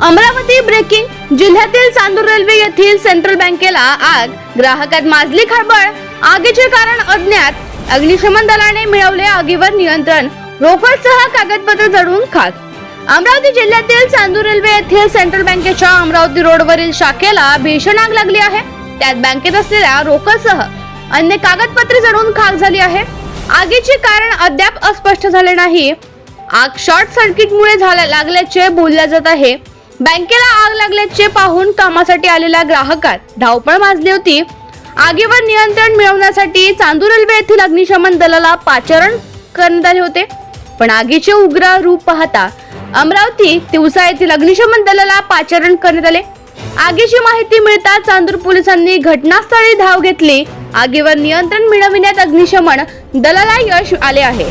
Amravati breaking जिल्ह्यातील Chandur railway येथील central बँकेला आग. ग्राहकात माजली खळबळ. आगीचे कारण अज्ञात. अग्निशमन दलाने मिळवले आगीवर नियंत्रण. रोकडसह कागदपत्र जळून खाक. अमरावती जिल्ह्यातील चांदूर रेल्वे येथील सेंट्रल बँकेच्या अमरावती रोडवरील शाखेला भीषण आग लागली आहे. त्यात बँकेत असलेल्या रोकडसह अन्य कागदपत्रे जडून खाक झाली आहे. आगीचे कारण अद्याप अस्पष्ट झाले नाही. आग शॉर्ट सर्किटमुळे झाला लागल्याचे बोलले जात आहे. बँकेला आग लागल्याचे पाहून कामासाठी आलेल्या ग्राहकात धावपळ माजली होती. आगीवर नियंत्रण मिळवण्यासाठी चांदूर रेल्वे येथील अग्निशमन दलाला पाचारण करण्यात आले होते. पण आगीचे उग्र रूप पाहता अमरावती तिवसा येथील अग्निशमन दलाला पाचारण करण्यात आले. आगीची माहिती मिळता चांदूर पोलिसांनी घटनास्थळी धाव घेतली. आगीवर नियंत्रण मिळविण्यात अग्निशमन दलाला यश आले आहे.